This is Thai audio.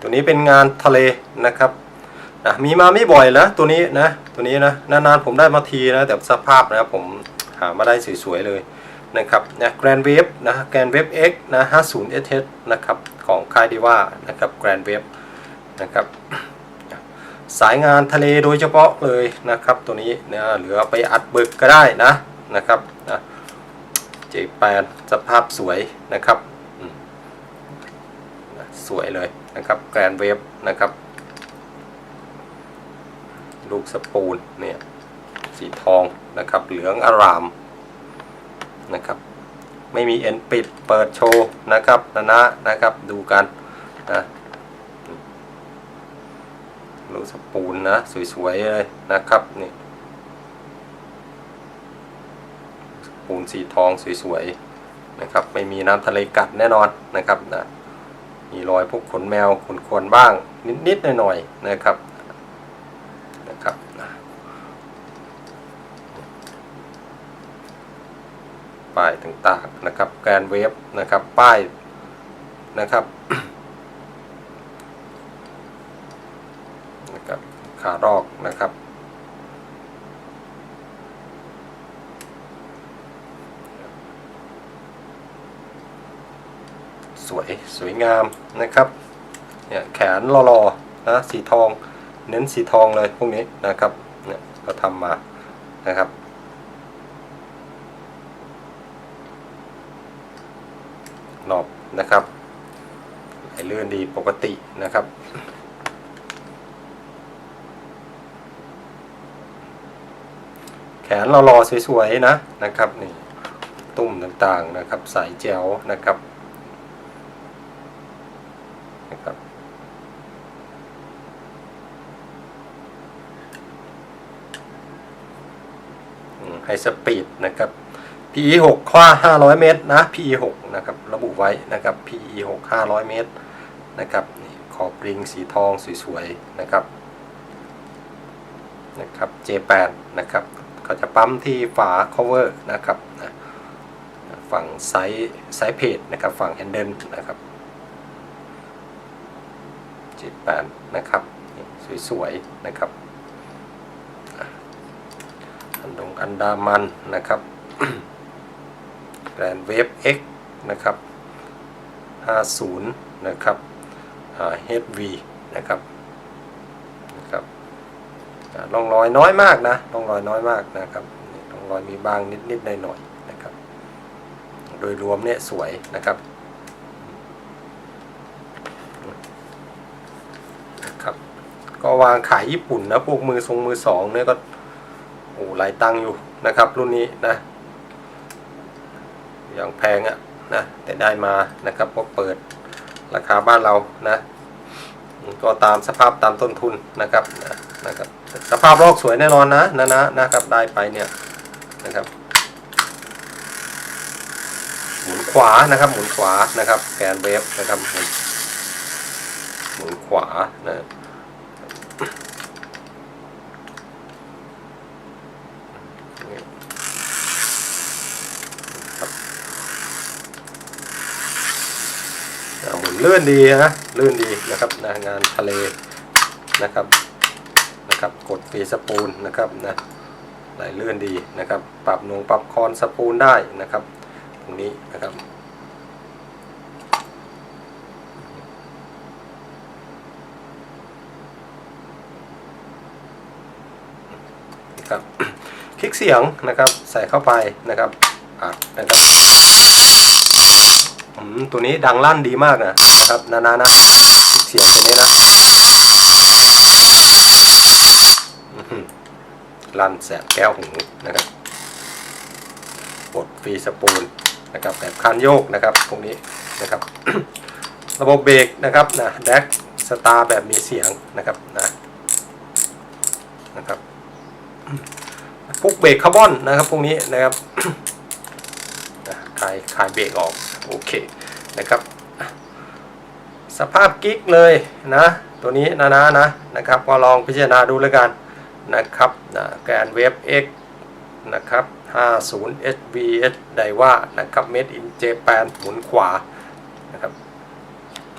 ตัวนี้เป็นงานทะเลนะครับนะมีมาไม่บ่อยนะตัวนี้นะตัวนี้นะนานๆผมได้มาทีนะแต่สภาพนะครับผมหามาได้สวยๆเลยนะครับนะแกรนเวฟนะแกรนเวฟ X นะ50 SH นะครับของค่ายดีว่านะครับแกรนเวฟนะครับสายงานทะเลโดยเฉพาะเลยนะครับ ตัวนี้นะเหลือไปอัดบึกก็ได้นะนะครับนะเจแปนสภาพสวยนะครับ สวยเลยนะครับแกรนเวฟนะครับ ลูกสปูนเนี่ยสีทองนะครับเหลืองอารามนะครับไม่มีเอ็นปิดเปิดโชว์นะครับนะนะนะครับดูกันนะลูกสปูนนะสวยๆเลยนะครับนี่สปูนสีทองสวยๆนะครับไม่มีน้ำทะเลกัดแน่นอนนะครับนะ มีรอยพวกขนแมวขนควรบ้าง นิดๆหน่อยๆนะครับนะครับป้ายต่างๆนะครับแกนเวฟนะครับป้ายนะครับนะครับขารอกนะครับ สวยสวยงามนะครับเนี่ยแขนรอๆนะสีทองเน้นสีทองเลยพวกนี้นะครับเนี่ยก็ทำมานะครับนอบนะครับไหลเลื่อนดีปกตินะครับแขนเรารอๆสวยๆนะนะครับนี่ตุ่มต่างๆนะครับ สายแจ๋วนะครับไฮ สปีดนะครับ PE 6ข้อ500 เมตรนะ PE 6นะครับระบุไว้นะครับ PE 6 500 เมตรนะครับขอบริงสีทองสวยๆนะครับนะครับ J8 นะครับก็จะปั๊มที่ฝา cover นะครับนะฝั่งไซส์ไซส์เพจนะครับฝั่ง handle นะครับจิตแปนะครับสวยๆนะครับอะ อันดามันนะครับแกรนเวฟ X นะครับ 50 นะครับอ่า HV นะครับนะครับร่องรอยน้อยมากนะร่องรอยน้อยมากนะครับร่องรอยมีบางนิดนิดหน่อยหน่อยๆนะครับ โดยรวมเนี่ยสวยนะครับนะครับ ก็วางขายญี่ปุ่นนะพวกมือทรงมือสองเนี่ยก็ หลายตังค์อยู่นะครับ รุ่นนี้นะอย่างแพงอะนะแต่ได้มานะครับพอเปิดราคาบ้านเรานะ ก็ตามสภาพตามต้นทุนนะครับนะนะครับ สภาพลอกสวยแน่นอนนะนะนะนะครับได้ไปเนี่ยนะครับหมุนขวานะครับ หมุนขวานะครับแกนเวฟนะครับหมุนหมุนขวานะครับอ่าหมุน ลื่นดีนะลื่นดีนะครับนะงานทะเลนะครับนะครับกดฟีสปูลนะครับนะไหลลื่นดีนะครับ ปรับหนงปรับคอนสปูลได้นะครับ ตรงนี้นะครับนะครับคลิกเสียงนะครับใส่เข้าไปนะครับอัดนะครับ ตัวนี้ดังลั่นดีมากนะนะครับนานานะเสียงตัวนี้นะลั่นแสบแก้วหูนะครับกดฟรีสปูลนะครับแบบคันโยกนะครับตรงนี้นะครับ ระบบเบรกนะครับนะแดกสตาร์แบบมีเสียงนะครับนะนะครับพวกเบรกคาร์บอนนะครับพวกนี้นะครับ คลายคลายเบรกออกโอเคนะครับสภาพกิ๊กเลยนะตัวนี้นะนะนะนะครับก็ลองพิจารณาดูแล้วกันนะครับนะแกนเวฟ X นะครับ 50 HVS ไดว่านะครับ Made in Japan หมุนขวานะครับ